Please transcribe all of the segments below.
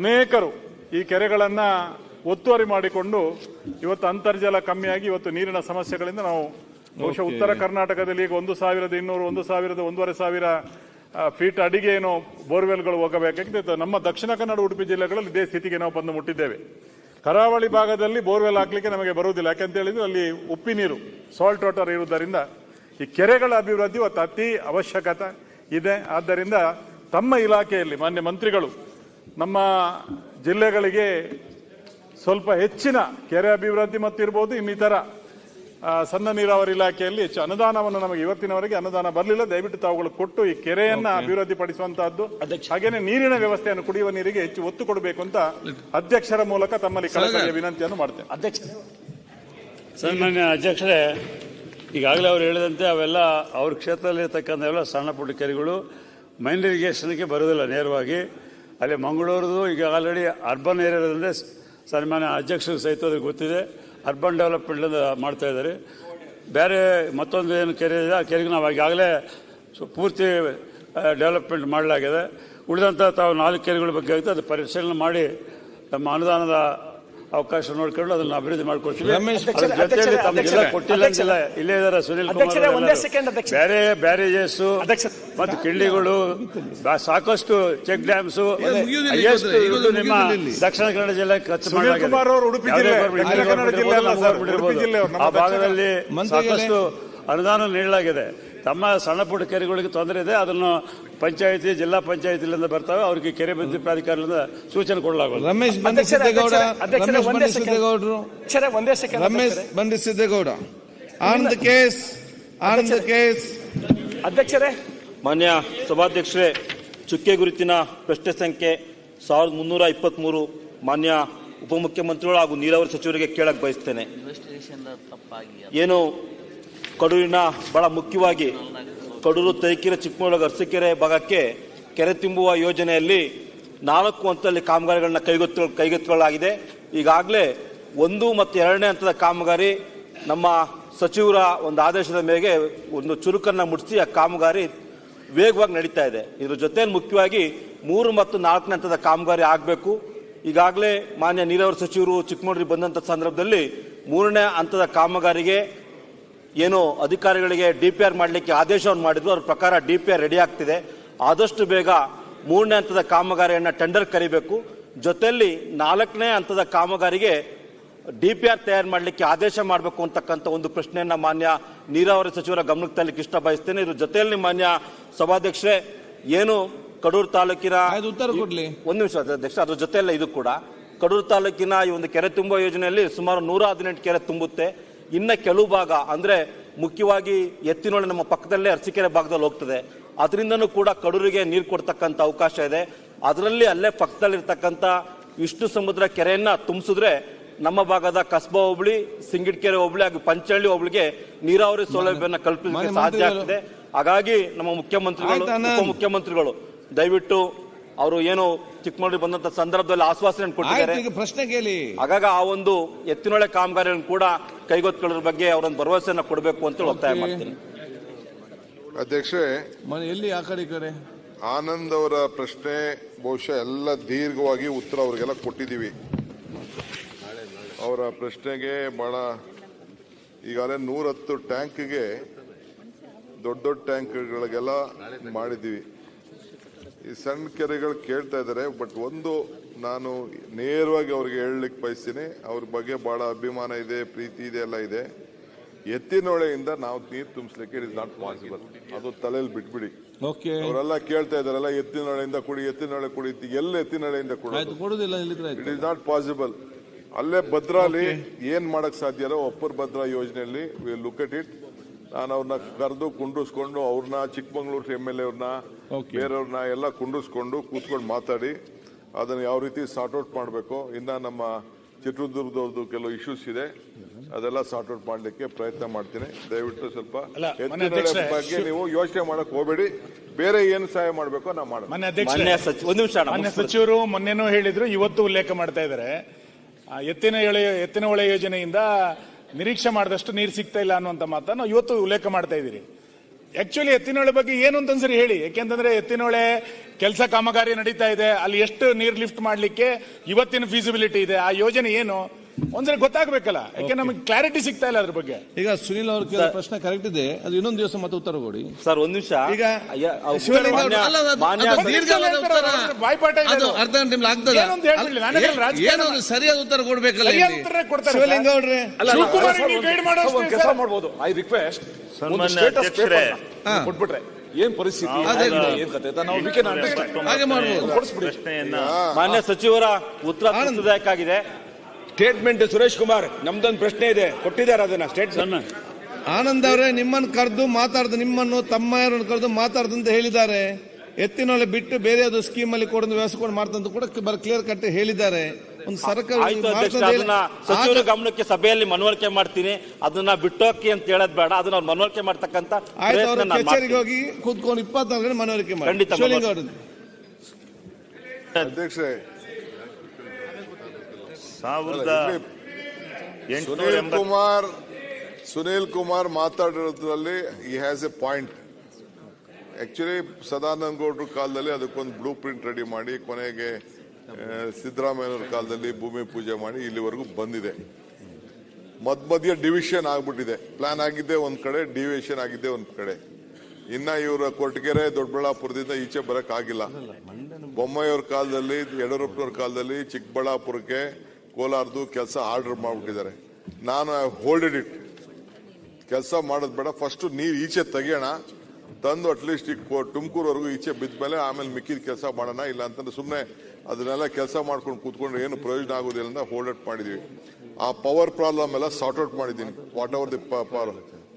ಅನೇಕರು ಈ ಕೆರೆಗಳನ್ನ ಒತ್ತುವರಿ ಮಾಡಿಕೊಂಡು ಇವತ್ತು ಅಂತರ್ಜಲ ಕಮ್ಮಿಯಾಗಿ ಇವತ್ತು ನೀರಿನ ಸಮಸ್ಯೆಗಳಿಂದ ನಾವು ಬಹುಶಃ ಉತ್ತರ ಕರ್ನಾಟಕದಲ್ಲಿ ಈಗ ಒಂದು ಸಾವಿರದ ಇನ್ನೂರು ಒಂದು ಸಾವಿರದ ಒಂದೂವರೆ ಸಾವಿರ ಫೀಟ್ ಅಡಿಗೆ ಏನು ಬೋರ್ವೆಲ್ಗಳು ಹೋಗಬೇಕಾಗಿದೆ ನಮ್ಮ ದಕ್ಷಿಣ ಕನ್ನಡ ಉಡುಪಿ ಜಿಲ್ಲೆಗಳಲ್ಲಿ ಇದೇ ಸ್ಥಿತಿಗೆ ನಾವು ಬಂದು ಮುಟ್ಟಿದ್ದೇವೆ. ಕರಾವಳಿ ಭಾಗದಲ್ಲಿ ಬೋರ್ವೆಲ್ ಹಾಕಲಿಕ್ಕೆ ನಮಗೆ ಬರುವುದಿಲ್ಲ. ಯಾಕೆಂತ ಹೇಳಿದ್ರೆ ಅಲ್ಲಿ ಉಪ್ಪಿ ನೀರು ಸಾಲ್ಟ್ ವಾಟರ್ ಇರುವುದರಿಂದ ಈ ಕೆರೆಗಳ ಅಭಿವೃದ್ಧಿ ಇವತ್ತು ಅತಿ ಅವಶ್ಯಕತೆ ಇದೆ. ಆದ್ದರಿಂದ ತಮ್ಮ ಇಲಾಖೆಯಲ್ಲಿ ಮಾನ್ಯ ಮಂತ್ರಿಗಳು ನಮ್ಮ ಜಿಲ್ಲೆಗಳಿಗೆ ಸ್ವಲ್ಪ ಹೆಚ್ಚಿನ ಕೆರೆ ಅಭಿವೃದ್ಧಿ ಮತ್ತು ಇರ್ಬೋದು ಇನ್ನಿತರ ಸಣ್ಣ ನೀರಾವರಿ ಇಲಾಖೆಯಲ್ಲಿ ಹೆಚ್ಚು ಅನುದಾನವನ್ನು ನಮಗೆ ಇವತ್ತಿನವರೆಗೆ ಅನುದಾನ ಬರಲಿಲ್ಲ. ದಯವಿಟ್ಟು ತಾವುಗಳು ಕೊಟ್ಟು ಈ ಕೆರೆಯನ್ನ ಅಭಿವೃದ್ಧಿ ಪಡಿಸುವಂತಹದ್ದು ಹಾಗೇನೆ ನೀರಿನ ವ್ಯವಸ್ಥೆಯನ್ನು ಕುಡಿಯುವ ನೀರಿಗೆ ಹೆಚ್ಚು ಒತ್ತು ಕೊಡಬೇಕು ಅಂತ ಅಧ್ಯಕ್ಷರ ಮೂಲಕ ತಮ್ಮಲ್ಲಿ ಕಳಕಳಿಯ ವಿನಂತಿಯನ್ನು ಮಾಡ್ತೇನೆ. ಅಧ್ಯಕ್ಷ. ಸನ್ಮಾನ್ಯ ಅಧ್ಯಕ್ಷರೇ ಈಗಾಗಲೇ ಅವರು ಹೇಳಿದಂತೆ ಅವೆಲ್ಲ ಅವ್ರ ಕ್ಷೇತ್ರದಲ್ಲಿರ್ತಕ್ಕಂಥ ಎಲ್ಲ ಸಣ್ಣ ಪುಟ್ಟ ಕೆರೆಗಳು ಮೈನ್ ಇರಿಗೇಷನ್ಗೆ ಬರೋದಿಲ್ಲ ನೇರವಾಗಿ. ಅಲ್ಲಿ ಮಂಗಳೂರದು ಈಗ ಆಲ್ರೆಡಿ ಅರ್ಬನ್ ಏರಿಯಾದಂದರೆ ಸನ್ಮಾನ್ಯ ಅಧ್ಯಕ್ಷರು ಸಹಿತ ಅದಕ್ಕೆ ಗೊತ್ತಿದೆ. ಅರ್ಬನ್ ಡೆವಲಪ್ಮೆಂಟ್ ಮಾಡ್ತಾ ಇದ್ದಾರೆ. ಬೇರೆ ಮತ್ತೊಂದು ಏನು ಕೆರೆ ಇದೆ ಆ ಕೆರೆಗೆ ನಾವು ಈಗಾಗಲೇ ಸು- ಪೂರ್ತಿ ಡೆವಲಪ್ಮೆಂಟ್ ಮಾಡಲಾಗಿದೆ. ಉಳಿದಂಥ ತಾವು ನಾಲ್ಕು ಕೆರೆಗಳ ಬಗ್ಗೆ ಆಗುತ್ತೆ ಅದು ಪರಿಶೀಲನೆ ಮಾಡಿ ನಮ್ಮ ಅನುದಾನದ ಅವಕಾಶ ನೋಡ್ಕೊಂಡು ಅದನ್ನ ಅಭಿವೃದ್ಧಿ ಮಾಡಿಕೊಡ್ತೀವಿ ಜೊತೆಯಲ್ಲಿ ತಮಗೆಲ್ಲ ಕೊಟ್ಟಿಲ್ಲ ಇಲ್ಲೇ ಇದಾರೆ ಸುನಿಲ್ ಕುಮಾರ್. ಬೇರೆ ಬ್ಯಾರೇಜಸ್. ಮತ್ತು ಕಿಂಡಿಗಳು ಸಾಕಷ್ಟು ಚೆಕ್ ಡ್ಯಾಮ್ಸ್ ಎಷ್ಟು ನಿಮ್ಮ ಇಲ್ಲಿ. ದಕ್ಷಿಣ ಕನ್ನಡ ಜಿಲ್ಲೆ ಖರ್ಚು ಸುನೀಲ್ ಕುಮಾರ್ ಅವರು ಉಡುಪಿ ಯಾವುದೇ ಜಿಲ್ಲೆ, ಆ ಭಾಗದಲ್ಲಿ ಸಾಕಷ್ಟು ಅನುದಾನ ನೀಡಲಾಗಿದೆ ತಮ್ಮ ಸಣ್ಣ ಪುಟ್ಟ ಕೆರೆಗಳಿಗೆ ತೊಂದರೆ ಇದೆ ಅದನ್ನು ಪಂಚಾಯತಿ ಜಿಲ್ಲಾ ಪಂಚಾಯತಿಲಿಂದ ಬರ್ತವೆ ಅವರಿಗೆ ಕೆರೆ ಅಭಿವೃದ್ಧಿ ಪ್ರಾಧಿಕಾರದಿಂದ ಸೂಚನೆ ಕೊಡಲಾಗುವುದು ರಮೇಶ್ ರಮೇಶ್ ಒಂದೇ ಸೆಕೆಂಡ್. ಸಿದ್ದೇಗೌಡರು ಅಧ್ಯಕ್ಷರೇ ಒಂದೇ ಸೆಕೆಂಡ್ ರಮೇಶ್ ಅಧ್ಯಕ್ಷರೇ. Bandi Siddegowda on the case on the case ಅಧ್ಯಕ್ಷರೇ ಮಾನ್ಯ ಸಭಾಧ್ಯಕ್ಷರೇ, ಚುಕ್ಕೆ ಗುರುತಿನ ಪ್ರಶ್ನೆ ಸಂಖ್ಯೆ ಸಾವಿರದ ಮುನ್ನೂರ ಇಪ್ಪತ್ತ್ಮೂರು ಮಾನ್ಯ ಉಪಮುಖ್ಯಮಂತ್ರಿಗಳು ಹಾಗೂ ನೀರಾವರಿ ಸಚಿವರಿಗೆ ಕೇಳಕ್ಕೆ ಬಯಸ್ತೇನೆ. ಏನು ಕಡೂರಿನ ಬಹಳ ಮುಖ್ಯವಾಗಿ ಕಡೂರು ತೈಕೆರೆ ಚಿಕ್ಕಮಗಳೂರು, ಅರಸೀಕೆರೆ ಭಾಗಕ್ಕೆ ಕೆರೆ ತುಂಬುವ ಯೋಜನೆಯಲ್ಲಿ ನಾಲ್ಕು ಹಂತದಲ್ಲಿ ಕಾಮಗಾರಿಗಳನ್ನ ಕೈಗೊತ್ತ ಕೈಗೆತ್ತಿಕೊಳ್ಳಲಾಗಿದೆ. ಈಗಾಗಲೇ ಒಂದು ಮತ್ತು ಎರಡನೇ ಹಂತದ ಕಾಮಗಾರಿ ನಮ್ಮ ಸಚಿವರ ಒಂದು ಆದೇಶದ ಮೇಲೆ ಒಂದು ಚುರುಕನ್ನು ಮುಟ್ಟಿಸಿ ಆ ಕಾಮಗಾರಿ ವೇಗವಾಗಿ ನಡೀತಾ ಇದೆ. ಇದರ ಜೊತೆಯಲ್ಲಿ ಮುಖ್ಯವಾಗಿ ಮೂರು ಮತ್ತು ನಾಲ್ಕನೇ ಹಂತದ ಕಾಮಗಾರಿ ಆಗಬೇಕು. ಈಗಾಗಲೇ ಮಾನ್ಯ ನೀರಾವರಿ ಸಚಿವರು ಚಿಕ್ಕಮಗಳೂರಿಗೆ ಬಂದಂಥ ಸಂದರ್ಭದಲ್ಲಿ ಮೂರನೇ ಹಂತದ ಕಾಮಗಾರಿಗೆ ಏನು ಅಧಿಕಾರಿಗಳಿಗೆ ಡಿ ಪಿ ಆರ್ ಮಾಡಲಿಕ್ಕೆ ಆದೇಶವನ್ನು ಮಾಡಿದ್ರು. ಅವ್ರ ಪ್ರಕಾರ ಡಿ ಪಿ ಆರ್ ರೆಡಿ ಆಗ್ತಿದೆ. ಆದಷ್ಟು ಬೇಗ ಮೂರನೇ ಹಂತದ ಕಾಮಗಾರಿಯನ್ನು ಟೆಂಡರ್ ಕರಿಬೇಕು. ಜೊತೆಯಲ್ಲಿ ನಾಲ್ಕನೇ ಹಂತದ ಕಾಮಗಾರಿಗೆ ಡಿ ಪಿ ಆರ್ ತಯಾರು ಮಾಡಲಿಕ್ಕೆ ಆದೇಶ ಮಾಡಬೇಕು ಅಂತಕ್ಕಂಥ ಒಂದು ಪ್ರಶ್ನೆಯನ್ನ ಮಾನ್ಯ ನೀರಾವರಿ ಸಚಿವರ ಗಮನಕ್ಕೆ ತರಲಿಕ್ಕೆ ಇಷ್ಟ ಬಯಸ್ತೇನೆ. ಇದ್ರ ಜೊತೆಯಲ್ಲಿ ಮಾನ್ಯ ಸಭಾಧ್ಯಕ್ಷರೇ ಏನು ಕಡೂರು ತಾಲೂಕಿನ ಆಯ್ತು, ಉತ್ತರ ಕೊಡ್ಲಿ. ಒಂದು ನಿಮಿಷ ಅಧ್ಯಕ್ಷ ಅದ್ರ ಜೊತೆಯಲ್ಲ ಇದು ಕೂಡ. ಕಡೂರು ತಾಲೂಕಿನ ಈ ಒಂದು ಕೆರೆ ತುಂಬುವ ಯೋಜನೆಯಲ್ಲಿ ಸುಮಾರು ನೂರ ಹದಿನೆಂಟು ಕೆರೆ ತುಂಬುತ್ತೆ. ಇನ್ನ ಕೆಲವು ಭಾಗ ಅಂದ್ರೆ ಮುಖ್ಯವಾಗಿ ಎತ್ತಿನೊಳೆ ನಮ್ಮ ಪಕ್ಕದಲ್ಲೇ ಅರಸಿಕೆರೆ ಭಾಗದಲ್ಲಿ ಹೋಗ್ತದೆ. ಅದರಿಂದನೂ ಕೂಡ ಕಡೂರಿಗೆ ನೀರು ಕೊಡ್ತಕ್ಕಂಥ ಅವಕಾಶ ಇದೆ. ಅದರಲ್ಲಿ ಅಲ್ಲೇ ಪಕ್ಕದಲ್ಲಿರ್ತಕ್ಕಂಥ ವಿಷ್ಣು ಸಮುದ್ರ ಕೆರೆಯನ್ನ ತುಂಬಿಸಿದ್ರೆ ನಮ್ಮ ಭಾಗದ ಕಸ್ಬಾ ಹೋಬಳಿ ಸಿಂಗಿಡ್ಕೆರೆ ಹೋಬಳಿ ಹಾಗೂ ಪಂಚಹಳ್ಳಿ ಹೋಬಳಿಗೆ ನೀರಾವರಿ ಸೌಲಭ್ಯವನ್ನು ಕಲ್ಪಿಸಲಿಕ್ಕೆ ಸಾಧ್ಯ. ಆಗ್ತದೆ. ಹಾಗಾಗಿ ನಮ್ಮ ಮುಖ್ಯಮಂತ್ರಿಗಳು. ಉಪಮುಖ್ಯಮಂತ್ರಿಗಳು ದಯವಿಟ್ಟು ಅವರು ಏನು ಚಿಕ್ಕಮಗಳೂರಿಗೆ ಬಂದಂತ ಸಂದರ್ಭದಲ್ಲಿ ಆಶ್ವಾಸನೆ ಕೊಟ್ಟಿದ್ದಾರೆ. ಈಗ ಪ್ರಶ್ನೆ ಕೇಳಿ. ಹಾಗಾಗ ಆ ಒಂದು ಎತ್ತಿನೊಳೆ ಕಾಮಗಾರಿಗಳನ್ನು ಕೂಡ ಕೈಗೊತ್ತಿಕೊಳ್ಳೋದ್ರ ಬಗ್ಗೆ ಅವರೊಂದು ಭರವಸೆಯನ್ನು ಕೊಡಬೇಕು ಅಂತ ಒತ್ತಾಯ ಮಾಡ್ತೀನಿ. ಅಧ್ಯಕ್ಷರೇ ಮನೆ ಎಲ್ಲಿ ಆ ಕಡೆ ಕಡೆ? ಆನಂದ್ ಅವರ ಪ್ರಶ್ನೆ ಬಹುಶಃ ಎಲ್ಲ ದೀರ್ಘವಾಗಿ ಉತ್ತರ ಅವರಿಗೆಲ್ಲ ಕೊಟ್ಟಿದ್ದೀವಿ. ಅವರ ಪ್ರಶ್ನೆಗೆ ಬಹಳ ಈಗಾಗಲೇ ನೂರತ್ತು ಟ್ಯಾಂಕ್ಗೆ ದೊಡ್ಡ ದೊಡ್ಡ ಟ್ಯಾಂಕ್ಗಳಿಗೆಲ್ಲ ಮಾಡಿದ್ದೀವಿ. ಈ ಸಣ್ಣ ಕೆರೆಗಳು ಕೇಳ್ತಾ ಇದ್ದಾರೆ ಬಟ್ ಒಂದು ನಾನು ನೇರವಾಗಿ ಅವ್ರಿಗೆ ಹೇಳಲಿಕ್ಕೆ ಬಯಸ್ತೀನಿ ಅವ್ರ ಬಗ್ಗೆ ಬಹಳ ಅಭಿಮಾನ ಇದೆ ಪ್ರೀತಿ ಇದೆ ಎಲ್ಲ ಇದೆ. ಎತ್ತಿನೊಳೆಯಿಂದ ನಾವು ನೀರು ತುಂಬಿಸ್ಲಿಕ್ಕೆ ಇಟ್ ಇಸ್ ನಾಟ್ ಪಾಸಿಬಲ್. ಅದು ತಲೆಯಲ್ಲಿ ಬಿಟ್ಬಿಡಿ. ಓಕೆ ಅವರೆಲ್ಲ ಕೇಳ್ತಾ ಇದಾರಲ್ಲ ಎತ್ತಿನೊಳೆಯಿಂದ ಕುಡಿ ಎತ್ತಿನೊಳೆ ಕುಡಿ ಎಲ್ಲ ಎತ್ತಿನೊಳೆಯಿಂದ ಕುಡಿ ಇಟ್ ಇಸ್ ನಾಟ್ ಪಾಸಿಬಲ್ ಅಲ್ಲೇ ಭದ್ರಾಲಿ ಏನ್ ಮಾಡಕ್ ಸಾಧ್ಯ ಅಪ್ಪರ್ ಒಪ್ಪರ್ ಭದ್ರಾ ಯೋಜನೆಯಲ್ಲಿ ಲುಕ್ ಅಟ್ ಇಟ್ ನಾನು ಅವ್ರನ್ನ ಕರೆದು ಕುಂಡಿಸ್ಕೊಂಡು ಅವ್ರನ್ನ ಚಿಕ್ಕಮಂಗ್ಳೂರು ಎಂ ಎಲ್ ಎವ್ರನ್ನ. ಬೇರೆಯವ್ರನ್ನ ಎಲ್ಲ ಕುಂಡಿಸ್ಕೊಂಡು ಕೂತ್ಕೊಂಡು ಮಾತಾಡಿ ಅದನ್ನ ಯಾವ ರೀತಿ ಸಾರ್ಟ್ ಔಟ್ ಮಾಡಬೇಕು? ಇನ್ನ ನಮ್ಮ ಚಿತ್ರದುರ್ಗದವ್ರದ್ದು ಕೆಲವು ಇಶ್ಯೂಸ್ ಇದೆ. ಅದೆಲ್ಲ ಸಾರ್ಟ್ ಔಟ್ ಮಾಡ್ಲಿಕ್ಕೆ ಪ್ರಯತ್ನ ಮಾಡ್ತೀನಿ. ದಯವಿಟ್ಟು ಸ್ವಲ್ಪ ಬಗ್ಗೆ ನೀವು ಯೋಚನೆ ಮಾಡಕ್ ಹೋಗಬೇಡಿ. ಬೇರೆ ಏನು ಸಹಾಯ ಮಾಡಬೇಕು ನಾವು ಮಾಡೋಣ ಒಂದು ನಿಮಿಷ ಅಣ್ಣ, ಮಾನ್ಯ ಸಚಿವರು ಮೊನ್ನೆನೂ ಹೇಳಿದ್ರು ಇವತ್ತು ಉಲ್ಲೇಖ ಮಾಡ್ತಾ ಇದ್ದಾರೆ ಎತ್ತಿನ ಎಳೆ, ಎತ್ತಿನ ಹೊಳೆ ಯೋಜನೆಯಿಂದ ನಿರೀಕ್ಷೆ ಮಾಡಿದಷ್ಟು ನೀರು ಸಿಗ್ತಾ ಇಲ್ಲ ಅನ್ನುವಂಥ ಮಾತನ್ನು ಇವತ್ತು ಉಲ್ಲೇಖ ಮಾಡ್ತಾ ಇದ್ದೀರಿ. ಆಕ್ಚುಲಿ ಎತ್ತಿನೊಳೆ ಬಗ್ಗೆ ಏನು ಅಂತ ಒಂದ್ಸರಿ ಹೇಳಿ. ಯಾಕೆಂತಂದ್ರೆ ಎತ್ತಿನೊಳೆ ಕೆಲಸ ಕಾಮಗಾರಿ ನಡೀತಾ ಇದೆ. ಅಲ್ಲಿ ಎಷ್ಟು ನೀರು ಲಿಫ್ಟ್ ಮಾಡಲಿಕ್ಕೆ ಇವತ್ತಿನ ಫೀಸಿಬಿಲಿಟಿ ಇದೆ. ಆ ಯೋಜನೆ ಏನು? ಒಂದ್ಸರಿ ಗೊತ್ತಾಗ್ಬೇಕಲ್ಲ ಯಾಕೆ ನಮಗೆ ಕ್ಲಾರಿಟಿ ಸಿಗ್ತಾ ಇಲ್ಲ ಅದ್ರ ಬಗ್ಗೆ ಈಗ ಸುನಿಲ್ ಅವ್ರ ಕೇಳಿದ ಪ್ರಶ್ನೆ ಕರೆಕ್ಟ್ ಇದೆ ಅದು ಇನ್ನೊಂದು ದಿವಸ ಮತ್ತೆ ಉತ್ತರ ಕೊಡಿ ಸರ್ ಒಂದ್ ನಿಮಿಷ ಈಗ ಅಯ್ಯ, ಅವ್ ಶಿವಲಿಂಗ ಅವರು- ಮಾನ್ಯ- ಅಲ್ಲ, ಅದು- ಮಾನ್ಯ ಅದು ಸರ್- ದೀರ್ಘವಾದ ಉತ್ತರ. ಬಾಯ್ಪಾಠ ಇದೆ ಅದು ಅದು. ಅರ್ಧ ಗಂಟೆ ನಿಮ್ಗೆ ಆಗ್ತದ ಏನು ಅಂತ ಹೇಳ್ಬಿಡ್ಲಿ, ನಾನು ಹೇಳಿ ರಾಜಕಾರಣ- ಏನೋ ಸರಿಯಾದ ಉತ್ತರ ಕೊಡ್ಬೇಕಲ್ಲ ಸರಿಯಾದ ಇಲ್ಲಿ. ಕೊಡ್ತಾರೆ ಶಿವಲಿಂಗ ಅವ್ರೆ ಅಲ್ಲ, ಅಲ್ಲ, ಶಿವಕುಮಾರ್ ಸರ್, ನೀವು ಒಂದು- ಗೈಡ್ ಮಾಡೋ ಸರ್, ಒಂದು ಕೆಲಸ ಸರ್. ಮಾಡ್ಬೋದು ಐ ರಿಕ್ವೆಸ್ಟ್ ಸನ್ಮಾನ್ಯ ಅಧ್ಯಕ್ಷರೇ ಹಾ. ಕೊಟ್ಬಿಟ್ರೆ ಏನ್ ಪರಿಸ್ಥಿತಿ ಅದೇ ಏನ್ ಏನ್ ಕತೆ ಅಂತ ನಾವು ಹಾಗೆ ಮಾಡ್ಬೋದು ಪ್ರಶ್ನೆಯನ್ನ ಮಾನ್ಯ ಸಚಿವರ ಉತ್ತರ ತೃಪ್ತಿದಾಯಕ ಆಗಿದೆ ಸ್ಟೇಟ್ಮೆಂಟ್ ಸುರೇಶ್ ಕುಮಾರ್ ನಮ್ದೊಂದು ಪ್ರಶ್ನೆ ಇದೆ. ಕೊಟ್ಟಿದ್ದಾರೆ ಅದನ್ನ ಸ್ಟೇಟ್ಮೆಂಟ್ ಆನಂದ್ ಅವರೇ ನಿಮ್ಮನ್ನು ಕರೆದು ಮಾತಾಡ್ದು ನಿಮ್ಮನ್ನು ತಮ್ಮಯ್ಯರನ್ನು ಕರೆದು ಮಾತಾಡ್ದು ಅಂತ ಹೇಳಿದ್ದಾರೆ. ಎತ್ತಿನೊಳೆ ಬಿಟ್ಟು ಬೇರೆ ಅದು ಸ್ಕೀಮ್ ಅಲ್ಲಿ ಕೊಡೋದು ವ್ಯವಸ್ಥೆ ಕೊಡು ಮಾಡ್ತಂತ ಕೂಡ ಬರ ಕ್ಲಿಯರ್ ಕಟ್ ಹೇಳಿದ್ದಾರೆ. ಒಂದು ಸರ್ಕಾರ ಅಧ್ಯಕ್ಷ ಗಮನಕ್ಕೆ ಸಭೆಯಲ್ಲಿ ಮನವರಿಕೆ ಮಾಡ್ತೀನಿ. ಅದನ್ನ ಬಿಟ್ಟೋಕಿ ಅಂತ ಹೇಳೋದ್ ಬೇಡ. ಅದನ್ನ ಅವ್ರು ಮನವರಿಕೆ ಮಾಡ್ತಕ್ಕಂತ ಕಚೇರಿಗೆ ಹೋಗಿ ಕೂತ್ಕೊಂಡು ಇಪ್ಪತ್ನಾಲ್ಕು ಗಂಟೆ ಮನವರಿಕೆ ಮಾಡಿ. ಖಂಡಿತ ಅಧ್ಯಕ್ಷರೇ ಸಾವಿರದ ಸುನೀಲ್ ಕುಮಾರ್ ಸುನೀಲ್ ಕುಮಾರ್ ಮಾತಾಡಿರೋದ್ರಲ್ಲಿ ಈ has a point actually Sadananda ಗೌಡ್ರ ಕಾಲದಲ್ಲಿ ಅದಕ್ಕೊಂದು ಬ್ಲೂ ಪ್ರಿಂಟ್ ರೆಡಿ ಮಾಡಿ ಕೊನೆಗೆ ಸಿದ್ದರಾಮಯ್ಯನವ್ರ ಕಾಲದಲ್ಲಿ ಭೂಮಿ ಪೂಜೆ ಮಾಡಿ ಇಲ್ಲಿವರೆಗೂ ಬಂದಿದೆ. ಮಧ್ಯ ಮಧ್ಯ ಡಿವಿಷನ್ ಆಗ್ಬಿಟ್ಟಿದೆ. ಪ್ಲಾನ್ ಆಗಿದ್ದೆ ಒಂದ್ ಕಡೆ ಡಿವಿಷನ್ ಆಗಿದ್ದೆ ಒಂದು ಕಡೆ. ಇನ್ನ ಇವರ ಕೊರಟಗೆರೆ ದೊಡ್ಡಬಳ್ಳಾಪುರದಿಂದ ಈಚೆ ಬರಕ್ ಆಗಿಲ್ಲ ಬೊಮ್ಮಾಯಿಯವ್ರ ಕಾಲದಲ್ಲಿ ಯಡಿಯೂರಪ್ಪನವ್ರ ಕಾಲದಲ್ಲಿ ಚಿಕ್ಕಬಳ್ಳಾಪುರಕ್ಕೆ ಕೋಲಾರದು ಕೆಲಸ ಆರ್ಡರ್ ಮಾಡ್ಬಿಟ್ಟಿದ್ದಾರೆ. ನಾನು ಹೋಲ್ಡೆಡ್ ಇಟ್. ಕೆಲಸ ಮಾಡೋದು ಬೇಡ. ಫಸ್ಟ್ ನೀರು ಈಚೆ ತೆಗಿಯೋಣ. ತಂದು ಅಟ್ಲೀಸ್ಟ್ ಈಗ ತುಮಕೂರವರೆಗೂ ಈಚೆ ಬಿದ್ದ ಮೇಲೆ ಆಮೇಲೆ ಮಿಕ್ಕಿದ ಕೆಲಸ ಮಾಡೋಣ, ಇಲ್ಲ ಅಂತಂದ್ರೆ ಸುಮ್ಮನೆ ಅದನ್ನೆಲ್ಲ ಕೆಲಸ ಮಾಡ್ಕೊಂಡು ಕೂತ್ಕೊಂಡ್ರೆ ಏನು ಪ್ರಯೋಜನ ಆಗೋದಿಲ್ಲ ಅಂತ ಹೋಲ್ಡ್ ಔಟ್ ಮಾಡಿದ್ವಿ. ಆ ಪವರ್ ಪ್ರಾಬ್ಲಮ್ ಎಲ್ಲ ಸಾರ್ಟ್ ಔಟ್ ಮಾಡಿದ್ದೀನಿ. ವಾಟ್ ಎವರ್ ದಿ ಪವರ್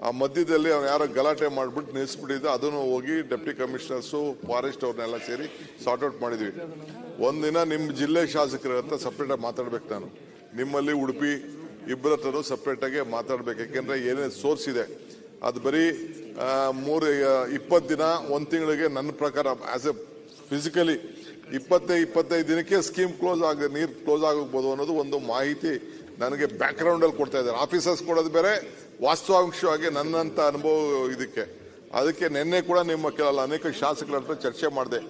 ಆ ಮಧ್ಯದಲ್ಲಿ ಅವ್ನು ಯಾರೋ ಗಲಾಟೆ ಮಾಡಿಬಿಟ್ಟು ನಿಲ್ಲಿಸ್ಬಿಟ್ಟಿದ್ದೆ ಅದನ್ನು ಹೋಗಿ ಡೆಪ್ಟಿ ಕಮಿಷನರ್ಸು ಫಾರೆಸ್ಟ್ ಅವ್ರನ್ನೆಲ್ಲ ಸೇರಿ ಸಾರ್ಟ್ ಔಟ್ ಮಾಡಿದ್ವಿ. ಒಂದಿನ ನಿಮ್ಮ ಜಿಲ್ಲೆ ಶಾಸಕರ ಹತ್ರ ಸಪ್ರೇಟ್ ಆಗಿ ಮಾತಾಡ್ಬೇಕು ನಾನು. ನಿಮ್ಮಲ್ಲಿ ಉಡುಪಿ ಇಬ್ಬರ ಹತ್ರನೂ ಸಪ್ರೇಟ್ ಆಗಿ ಮಾತಾಡ್ಬೇಕು. ಯಾಕೆಂದ್ರೆ ಏನೇನು ಸೋರ್ಸ್ ಇದೆ. ಅದು ಬರೀ ಮೂರು ಇಪ್ಪತ್ತು ದಿನ, ಒಂದು ತಿಂಗಳಿಗೆ ನನ್ನ ಪ್ರಕಾರ ಆಸ್ ಎ ಫಿಸಿಕಲಿ ಇಪ್ಪತ್ತೈದು ಇಪ್ಪತ್ತೈದು ದಿನಕ್ಕೆ ಸ್ಕೀಮ್ ಕ್ಲೋಸ್ ಆಗ, ನೀರು ಕ್ಲೋಸ್ ಆಗಬಹುದು ಅನ್ನೋದು ಒಂದು ಮಾಹಿತಿ ನನಗೆ ಬ್ಯಾಕ್ ಗ್ರೌಂಡ್ ಅಲ್ಲಿ ಕೊಡ್ತಾ ಇದ್ದಾರೆ. ಆಫೀಸರ್ಸ್ ಕೊಡೋದು ಬೇರೆ, ವಾಸ್ತವಾಂಶವಾಗಿ ನನ್ನಂತ ಅನುಭವ ಇದಕ್ಕೆ. ಅದಕ್ಕೆ ನಿನ್ನೆ ಕೂಡ ನಿಮ್ಮ ಕೆಲ ಅನೇಕ ಶಾಸಕರ ಚರ್ಚೆ ಮಾಡಿದೆ.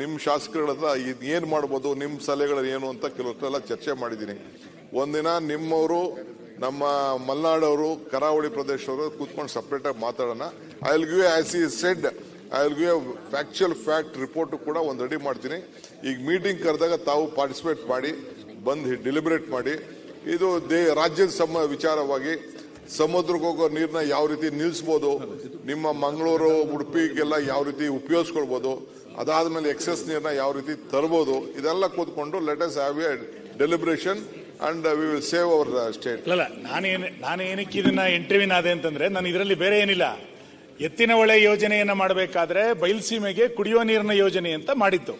ನಿಮ್ಮ ಶಾಸಕರ ಹತ್ರ ಏನು ಮಾಡ್ಬೋದು ನಿಮ್ಮ ಸಲಹೆಗಳು ಏನು ಅಂತ ಕೆಲವೊತ್ತೆಲ್ಲ ಚರ್ಚೆ ಮಾಡಿದ್ದೀನಿ. ಒಂದಿನ ನಿಮ್ಮವರು, ನಮ್ಮ ಮಲ್ನಾಡವರು, ಕರಾವಳಿ ಪ್ರದೇಶವರು ಕೂತ್ಕೊಂಡು ಸಪ್ರೇಟ್ ಆಗಿ ಮಾತಾಡೋಣ. I will give as he said I will give factual fact report ಕೂಡ ಒಂದು ರೆಡಿ ಮಾಡ್ತೀನಿ. ಈಗ ಮೀಟಿಂಗ್ ಕರೆದಾಗ ತಾವು ಪಾರ್ಟಿಸಿಪೇಟ್ ಮಾಡಿ, ಬಂದು ಡೆಲಿಬ್ರೇಟ್ ಮಾಡಿ. ಇದು ದೇ, ರಾಜ್ಯದ ಸಮ ವಿಚಾರವಾಗಿ ಸಮುದ್ರಕ್ಕೆ ಹೋಗೋ ನೀರನ್ನ ಯಾವ ರೀತಿ ನಿಲ್ಲಿಸ್ಬೋದು ನಿಮ್ಮ ಮಂಗಳೂರು, ಉಡುಪಿಗೆಲ್ಲ ಯಾವ ರೀತಿ ಉಪಯೋಗಿಸ್ಕೊಳ್ಬೋದು ಅದಾದ್ಮೇಲೆ ಎಕ್ಸೆಸ್ ನೀರನ್ನ ಯಾವ ರೀತಿ ತರಬಹುದು ಇದೆಲ್ಲ ಕೂತ್ಕೊಂಡು let us have a deliberation and we will save our state ಅಲ್ಲ ನಾನೇನು ನಾನು ಏನಕ್ಕೆ ಇದನ್ನ ಇಂಟರ್ವ್ಯೂನ್ ಆದೆ ಅಂತಂದ್ರೆ, ನಾನು ಇದರಲ್ಲಿ ಬೇರೆ ಏನಿಲ್ಲ. ಎತ್ತಿನ ಹೊಳೆ ಯೋಜನೆಯನ್ನ ಮಾಡಬೇಕಾದ್ರೆ ಬಯಲುಸೀಮೆಗೆ ಕುಡಿಯುವ ನೀರಿನ ಯೋಜನೆ ಅಂತ ಮಾಡಿತ್ತು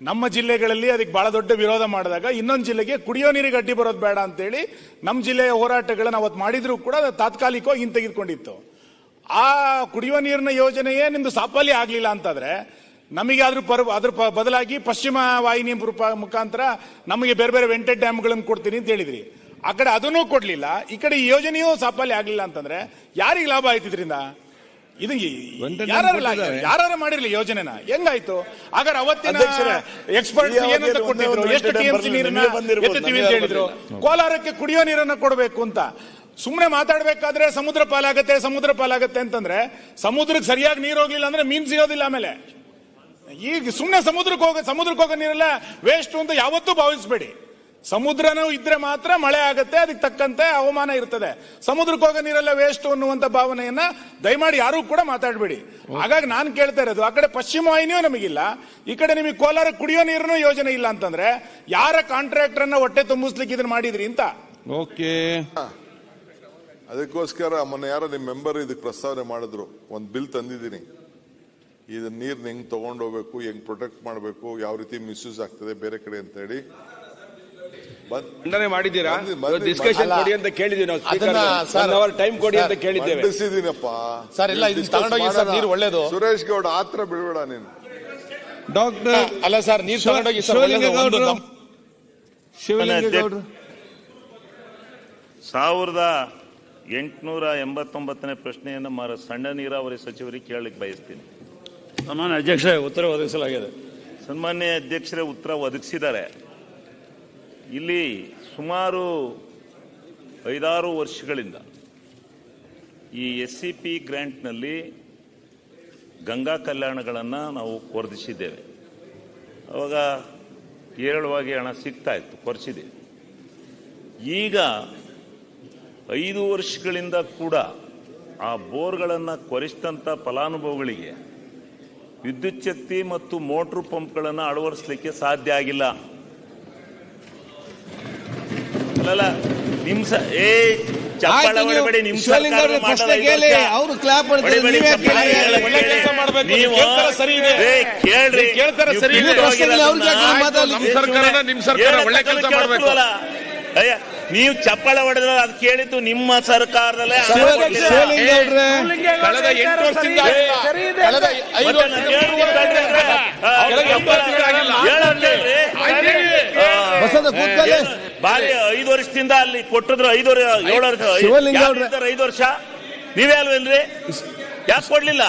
ನಮ್ಮ ಜಿಲ್ಲೆಗಳಲ್ಲಿ ಅದಕ್ಕೆ ಬಹಳ ದೊಡ್ಡ ವಿರೋಧ ಮಾಡಿದಾಗ ಇನ್ನೊಂದು ಜಿಲ್ಲೆಗೆ ಕುಡಿಯೋ ನೀರಿಗೆ ಅಡ್ಡಿ ಬರೋದು ಬೇಡ ಅಂತೇಳಿ ನಮ್ಮ ಜಿಲ್ಲೆಯ ಹೋರಾಟಗಳನ್ನ ಅವತ್ತು ಮಾಡಿದ್ರು ಕೂಡ ತಾತ್ಕಾಲಿಕವಾಗಿ ಹಿಂತೆಗೆದುಕೊಂಡಿತ್ತು. ಆ ಕುಡಿಯುವ ನೀರಿನ ಯೋಜನೆಯೇ ನಿಮ್ದು ಸಾಫಲ್ಯ ಆಗಲಿಲ್ಲ ಅಂತಾದ್ರೆ ನಮಗೆ ಅದ್ರ ಪರ್ ಅದ್ರ ಪ- ಬದಲಾಗಿ ಪಶ್ಚಿಮ ವಾಹಿನಿ ರೂಪ- ಮುಖಾಂತರ ನಮಗೆ ಬೇರೆ ಬೇರೆ ವೆಂಟೆಡ್ ಡ್ಯಾಮ್ಗಳನ್ನು ಕೊಡ್ತೀನಿ ಅಂತ ಹೇಳಿದ್ರಿ. ಆ ಕಡೆ ಅದನ್ನೂ ಕೊಡ್ಲಿಲ್ಲ. ಈ ಕಡೆ ಈ ಯೋಜನೆಯೂ ಸಾಫಲ್ಯ ಆಗಲಿಲ್ಲ ಅಂತಂದ್ರೆ ಯಾರಿಗೆ ಲಾಭ ಆಯ್ತಿದ್ರಿಂದ? ಇದರಿಂದ ಇದು ಯಾರು ಮಾಡಿರ್ಲಿ ಯೋಜನೆನ? ಹೆಂಗಾಯ್ತು? ಹಾಗಾದ್ರೆ ಅವತ್ತಿನ ಎಕ್ಸ್ಪರ್ಟ್ ಏನಂತ ಕೊಟ್ಟಿದ್ರು? ಎಷ್ಟು ಒಂದು ಟಿಎಂಸಿ ಸಿ ನೀರನ್ನ ಎತ್ತೀವಿ ಅಂತ ಹೇಳಿದ್ರು. ಕೋಲಾರಕ್ಕೆ ಕುಡಿಯೋ ನೀರನ್ನ ಕೊಡಬೇಕು ಅಂತ. ಸುಮ್ಮನೆ ಮಾತಾಡ್ಬೇಕಾದ್ರೆ ಸಮುದ್ರ ಪಾಲಾಗತ್ತೆ ಸಮುದ್ರ ಪಾಲಾಗತ್ತೆ ಅಂತಂದ್ರೆ ಸಮುದ್ರಕ್ಕೆ ಸರಿಯಾಗಿ ನೀರು ಹೋಗ್ಲಿಲ್ಲ ಅಂದ್ರೆ ಮೀನ್ ಸಿಗೋದಿಲ್ಲ ಆಮೇಲೆ. ಈಗ ಸುಮ್ಮನೆ ಸಮುದ್ರಕ್ಕೆ ಹೋಗ ಸಮುದ್ರಕ್ಕೆ ಹೋಗೋ ನೀರೆಲ್ಲ ವೇಸ್ಟ್ ಅಂತ ಯಾವತ್ತೂ ಭಾವಿಸಬೇಡಿ. ಸಮುದ್ರನೂ ಇದ್ರೆ ಮಾತ್ರ ಮಳೆ ಆಗುತ್ತೆ ಅದಕ್ಕೆ ತಕ್ಕಂತೆ ಅವಮಾನ ಇರ್ತದೆ. ಸಮುದ್ರಕ್ಕೆ ಹೋಗೋ ನೀರೆಲ್ಲ ವೇಸ್ಟ್ ಅನ್ನುವಂತ ಭಾವನೆಯನ್ನ ದಯಮಾಡಿ ಯಾರು ಕೂಡ ಮಾತಾಡಬೇಡಿ. ಹಾಗಾಗಿ ನಾನು ಕೇಳ್ತಾ ಇರೋದು ಆ ಕಡೆ ಪಶ್ಚಿಮ ವಾಹಿನಿಯೂ ನಮಗಿಲ್ಲ. ಈ ಕಡೆ ನಿಮಗೆ ಕೋಲಾರ ಕುಡಿಯೋ ನೀರನ್ನು ಯೋಜನೆ ಇಲ್ಲ ಅಂತಂದ್ರೆ ಯಾರ ಕಾಂಟ್ರಾಕ್ಟರ್ ಅನ್ನ ಹೊಟ್ಟೆ ತುಂಬಿಸ್ಲಿಕ್ಕೆ ಇದನ್ನ ಮಾಡಿದ್ರಿ ಅಂತ? ಓಕೆ. ಅದಕ್ಕೋಸ್ಕರ ಮೊನ್ನೆ ಯಾರೋ ನಿಮ್ಮ ಮೆಂಬರ್ ಇದಕ್ಕೆ ಪ್ರಸ್ತಾವನೆ ಮಾಡಿದ್ರು. ಒಂದು ಬಿಲ್ ತಂದಿದ್ದೀನಿ. ಇದು ನೀರ್ನ ಹೆಂಗ್ ತಗೊಂಡೋಗ್ಬೇಕು ಹೆಂಗ್ ಪ್ರೊಟೆಕ್ಟ್ ಮಾಡಬೇಕು ಯಾವ ರೀತಿ ಮಿಸ್ಯೂಸ್ ಆಗ್ತದೆ ಬೇರೆ ಕಡೆ ಅಂತ ಹೇಳಿ. ಖಂಡನೆ ಮಾಡಿದ್ದೀರಾ? ಬಂದಿ- ಡಿಸ್ಕಷನ್ ಕೊಡಿ ಅಂತ ಕೇಳಿದೀನಿ ನಾವು ಅದನ್ನ ಸರ್- ಅವರ್ ಟೈಮ್ ಕೊಡಿ ಅಂತ ಕೇಳಿದ್ದೇವೆ. ಮಂಡಿಸಿದೀನಪ್ಪ ಸರ್, ಇಲ್ಲ, ಇದನ್ನ ತಗೊಂಡೋಗಿ ಸರ್, ನೀರು ಒಳ್ಳೇದು. ಸುರೇಶ್ ಗೌಡ ಆತ್ರ ಬಿಡಬೇಡ ನೀನು. ಡಾಕ್ಟರ್ ಅಲ್ಲ ಸರ್ ನೀರು ತಗೊಂಡೋಗಿ ಸರ್ ಒಳ್ಳೇದು. ಒಂದು ಗೌಡ್ರು ದಮ್- ಶಿವಲಿಂಗ ಅಧ್ಯಕ್ಷ- ಗೌಡ್ರು ಸಾವಿರದ ಎಂಟುನೂರ ಎಂಬತ್ತೊಂಬತ್ತನೇ ಪ್ರಶ್ನೆಯನ್ನು ಮಾರ ಸಣ್ಣ ನೀರಾವರಿ ಸಚಿವರಿಗೆ ಕೇಳಲಿಕ್ಕೆ ಬಯಸ್ತೀನಿ. ಸನ್ಮಾನ್ಯ ಅಧ್ಯಕ್ಷರೇ, ಉತ್ತರ ಒದಗಿಸಲಾಗಿದೆ. ಸನ್ಮಾನ್ಯ ಅಧ್ಯಕ್ಷರೇ, ಉತ್ತರ ಒದಗಿಸಿದ್ದಾರೆ. ಇಲ್ಲಿ ಸುಮಾರು ಐದಾರು ವರ್ಷಗಳಿಂದ ಈ ಎಸ್ ಸಿ ಪಿ ಗ್ರ್ಯಾಂಟ್ನಲ್ಲಿ ಗಂಗಾ ಕಲ್ಯಾಣಗಳನ್ನು ನಾವು ಕೊರ್ದಿಸಿದ್ದೇವೆ ಅವಾಗ ಹೇರಳವಾಗಿ ಹಣ ಸಿಗ್ತಾ ಇತ್ತು ಕೊರಿಸಿದೆ ಈಗ ಐದು ವರ್ಷಗಳಿಂದ ಕೂಡ ಆ ಬೋರ್ಗಳನ್ನು ಕೊರೆಸಿದಂಥ ಫಲಾನುಭವಿಗಳಿಗೆ ವಿದ್ಯುತ್ ಶಕ್ತಿ ಮತ್ತು ಮೋಟ್ರು ಪಂಪ್ಗಳನ್ನು ಅಳವಡಿಸಲಿಕ್ಕೆ ಸಾಧ್ಯ ಆಗಿಲ್ಲ. ಅಲ್ಲಲ್ಲ ನಿಮ್ ಏ ಚಪ್ಪಾಳೆ ಹೊಡಿಬೇಡಿ, ನಿಮ್ ಅವ್ರ ಕ್ಲಾಪ್ ಕೇಳ್ರಿ. ಕೇಳ್ತಾರೆ ಸರಿ ನಿಮ್ ಸರ್ಕಾರ ಒಳ್ಳೆ ಕೆಲಸ ಮಾಡ್ಬೇಕು. ಅಯ್ಯ ನೀವು ಚಪ್ಪಳ ಹೊಡೆದ್ರೆ ಅದು ಕೇಳಿದ್ದು ನಿಮ್ಮ ಸರ್ಕಾರದಲ್ಲೇ ಕಳೆದ ಎಂಟು ವರ್ಷದಿಂದ ಕಳೆದ ಐದು? ಬಾರಿ ಐದು ವರ್ಷದಿಂದ ಅಲ್ಲಿ ಕೊಟ್ಟಿದ್ರು ಐದು ಏಳು ವರ್ಷ ಐದು ವರ್ಷ? ನೀವೇ ಅಲ್ವೇನ್ರಿ? ಯಾಕೆ ಕೊಡ್ಲಿಲ್ಲ?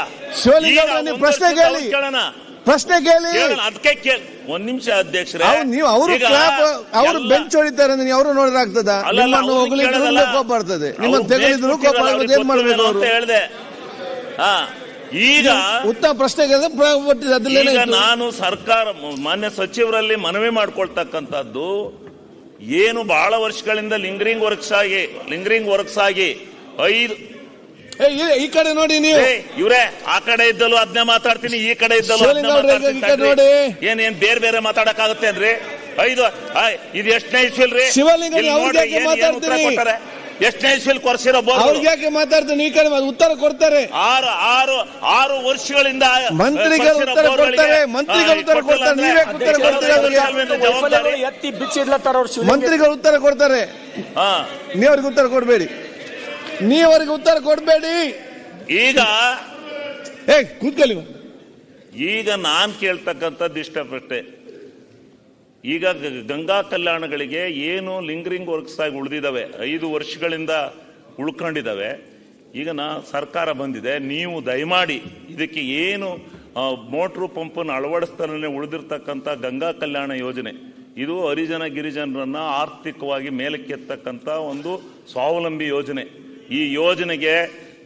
ಪ್ರಶ್ನೆ ಕೇಳಿ. ಕೇಳೋಣ. ಪ್ರಶ್ನೆ ಕೇಳಿ. ಅದಕ್ಕೆ ಕೇಳಿ ಒಂದ್ ನಿಮಿಷ ಅಧ್ಯಕ್ಷರೇ. ನೀವು ಅವರು ಕ್ಲಾಪ್ ಅವರು ಬೆಂಚ್ ಹೊಡಿತಾರೆ ಅಂದ್ರೆ ನೀವು ಅವರು ನೋಡಿದ್ರೆ ಆಗ್ತದ? ನಿಮ್ಮನ್ನು ಹೊಗಳಿದ್ರು. ಕೋಪ ಬರ್ತದೆ. ನಿಮ್ಮನ್ನು ತೆಗೆದಿದ್ರು ಕೋಪ ಬರ್ತದೆ. ಏನ್ ಮಾಡ್ಬೇಕು ಅವರು? ಅಂತ ಹೇಳ್ದೆ. ಹಾ ಈಗ ಉತ್ತಮ ಪ್ರಶ್ನೆ ಕೇಳಿದ್ರೆ ಪ್ರ- ಈಗ ನಾನು ಸರ್ಕಾರ ಮಾನ್ಯ ಸಚಿವರಲ್ಲಿ ಮನವಿ ಮಾಡ್ಕೊಳ್ತಕ್ಕಂಥದ್ದು ಏನು ಬಹಳ ವರ್ಷಗಳಿಂದ ಲಿಂಗರಿಂಗ್ ವರ್ಕ್ಸ್ ಆಗಿ ಲಿಂಗರಿಂಗ್ ವರ್ಕ್ಸ್ ಆಗಿ ಐದು ಈ- ಈ ಕಡೆ ನೋಡಿ ನೀವು. ಏ, ಇವ್ರೇ ಆ ಕಡೆ ಇದ್ದಲು ಅದನ್ನೇ ಮಾತಾಡ್ತೀನಿ ಈ ಕಡೆ ಇದ್ದಲು ಶಿವಲಿಂಗ ಅದ್ನೇ ಮಾತಾಡ್ತೀನಿ ಈ ಕಡೆ ತಡ್ರಿ. ನೋಡಿ. ಏನ್ ಏನ್ ಬೇರೆ ಬೇರೆ ಮಾತಾಡಕ್ಕಾಗುತ್ತೆ ಅಂದ್ರಿ ಐದು ಆಯ್, ಇದು ಎಷ್ಟನೇ ಇಸ್ವಿಲ್ರಿ? ಕೊಟ್ಟಾರೆ ಎಷ್ಟನೇ ಇಸ್ವಿಲ್ ಕೊರ್ಸಿರೋ? ಅವ್ರಿಗೆ ಯಾಕೆ ಮಾತಾಡ್ತೀನಿ? ಈ ಕಡೆ ಉತ್ತರ ಕೊಡ್ತಾರೆ. ಆರು ಆರು ಆರು ವರ್ಷಗಳಿಂದ ಮಂತ್ರಿಗಳು ಉತ್ತರ ಕೊಡ್ತಾರೆ, ಮಂತ್ರಿಗಳು ಉತ್ತರ ಕೊಡ್ತಾರೆ, ನೀವೇ ಉತ್ತರ ಕೊಡ್ತೀರಾ ಎತ್ತಿ ಬಿಚ್ಚಿಡ್ಲತ್ತಾರ ಅವ್ರು ಮಂತ್ರಿಗಳು ಉತ್ತರ ಕೊಡ್ತಾರೆ. ಹಾ. ನೀವರಿಗೆ ಉತ್ತರ ಕೊಡಬೇಡಿ. ನೀವರಿಗೆ ಉತ್ತರ ಕೊಡಬೇಡಿ. ಈಗ ಏ ಕೂತ್ಕೊಳ್ಳಿ. ಈಗ ನಾನ್ ಕೇಳ್ತಕ್ಕಂಥದ್ದು ಇಷ್ಟಪಟ್ಟೆ ಈಗ ಗಂಗಾ ಕಲ್ಯಾಣಗಳಿಗೆ ಏನು ಲಿಂಗರಿಂಗ್ ವರ್ಕ್ಸ್ ಆಗಿ ಉಳಿದಿದ್ದಾವೆ ಐದು ವರ್ಷಗಳಿಂದ ಉಳ್ಕೊಂಡಿದ್ದಾವೆ ಈಗ ನಾ ಸರ್ಕಾರ ಬಂದಿದೆ ನೀವು ದಯಮಾಡಿ ಇದಕ್ಕೆ ಏನು ಮೋಟ್ರು ಪಂಪನ್ನು ಅಳವಡಿಸ್ತಾನೆ ಉಳಿದಿರ್ತಕ್ಕಂಥ ಗಂಗಾ ಕಲ್ಯಾಣ ಯೋಜನೆ. ಇದು ಹರಿಜನ ಗಿರಿಜನರನ್ನ ಆರ್ಥಿಕವಾಗಿ ಮೇಲಕ್ಕೆತ್ತಕ್ಕಂಥ ಒಂದು ಸ್ವಾವಲಂಬಿ ಯೋಜನೆ. ಈ ಯೋಜನೆಗೆ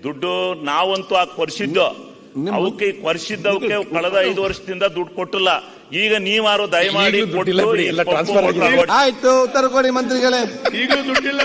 ದುಡ್ಡು ನಾವಂತೂ ಆ ಕೊರ್ಸಿದ್ದು. ಅವಕ್ಕೆ ಕೊರ್ಸಿದ್ದವಕ್ಕೆ ಕಳೆದ ಐದು ವರ್ಷದಿಂದ ದುಡ್ಡು ಕೊಟ್ಟಿಲ್ಲ. ಈಗ ನೀವಾರು ದಯಮಾಡಿ ಕೊಟ್ಟು. ಆಯ್ತು ಉತ್ತರ ಕೊಡಿ ಮಂತ್ರಿಗಳೇ. ಈಗಲೂ ದುಡ್ಡಿಲ್ಲ.